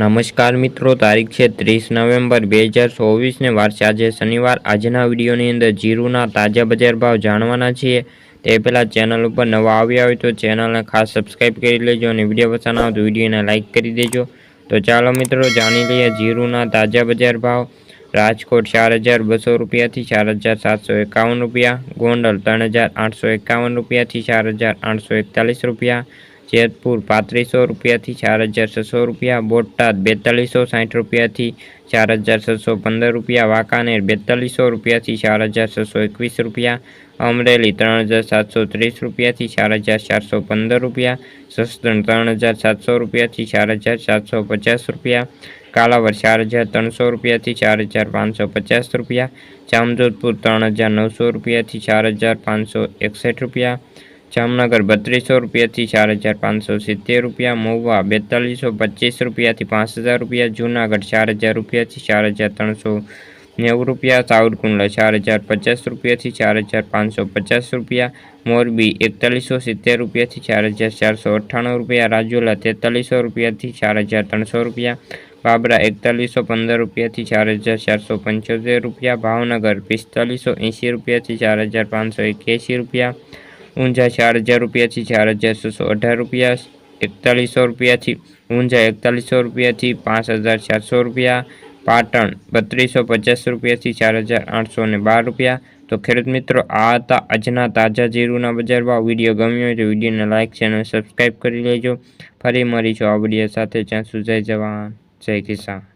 નમસ્કાર મિત્રો, તારીખ છે ત્રીસ નવેમ્બર બે હજાર ચોવીસને વાર આજે શનિવાર, આજના વિડીયોની અંદર જીરુના તાજા બજાર ભાવ જાણવાના છીએ. તે પહેલાં ચેનલ ઉપર નવા આવ્યા હોય તો ચેનલને ખાસ સબસ્ક્રાઈબ કરી લેજો અને વીડિયો પસંદ આવે તો વિડીયોને લાઇક કરી દેજો. તો ચાલો મિત્રો, જાણી લઈએ જીરુના તાજા બજાર ભાવ. રાજકોટ ચાર હજાર બસો રૂપિયાથી ચાર હજાર સાતસો એકાવન રૂપિયા. ગોંડલ ત્રણ હજાર આઠસો એકાવન રૂપિયાથી ચાર હજાર આઠસો એકતાલીસ રૂપિયા. જેતપુર પાંત્રીસો રૂપિયાથી ચાર હજાર છસો રૂપિયા, બોટાદ બેતાલીસો સાઠ રૂપિયાથી ચાર હજાર છસો પંદર રૂપિયા, વાંકાનેર બેતાલીસો રૂપિયાથી ચાર હજાર છસો એકવીસ રૂપિયા, અમરેલી ત્રણ હજાર સાતસો ત્રીસ રૂપિયાથી ચાર હજાર ચારસો પંદર રૂપિયા સસ્તન ત્રણ હજાર સાતસો રૂપિયાથી ચાર હજાર સાતસો પચાસ રૂપિયા કાલાવર ચાર હજાર ત્રણસો રૂપિયાથી ચાર હજાર પાંચસો પચાસ રૂપિયા, જામજોધપુર ત્રણ હજાર નવસો રૂપિયાથી ચાર હજાર પાંચસો એકસઠ રૂપિયા જામનગર બત્રીસો રૂપિયાથી ચાર હજાર પાંચસો સિત્તેર રૂપિયા, મહુવા બેતાલીસો પચીસ રૂપિયાથી પાંચ હજાર રૂપિયા, જૂનાગઢ ચાર હજાર રૂપિયાથી ચાર હજાર ત્રણસો નેવું રૂપિયા, સાવરકુંડલા ચાર હજાર પચાસ રૂપિયાથી ચાર હજાર પાંચસો પચાસ રૂપિયા, મોરબી એકતાલીસો સિત્તેર રૂપિયાથી ચાર હજાર ચારસો અઠ્ઠાણું રૂપિયા, રાજુલા તેતાલીસો રૂપિયાથી ચાર હજાર ત્રણસો રૂપિયા, બાબરા એકતાલીસો પંદર રૂપિયાથી ચાર હજાર ચારસો પંચોતેર રૂપિયા, ભાવનગર પિસ્તાલીસો એંસી રૂપિયાથી ચાર હજાર પાંચસો એક્યાસી રૂપિયા ઊંઝા ચાર હજાર રૂપિયાથી ચાર હજાર છસો અઢાર રૂપિયા, એકતાલીસો રૂપિયાથી ઊંઝા એકતાલીસો રૂપિયાથી પાંચ હજાર ચારસો રૂપિયા, પાટણ બત્રીસો પચાસ રૂપિયાથી ચાર હજાર આઠસો ને બાર રૂપિયા. તો ખેડૂત મિત્રો, આ હતા આજના તાજા જીરુના બજાર ભાવ. વીડિયો ગમ્યો હોય તો વિડીયોને લાઇક ચેનલ સબસ્ક્રાઈબ કરી લેજો. ફરી મળીશું આ વીડિયો સાથે. જ્યાં સુધી જવા જય કિસાન.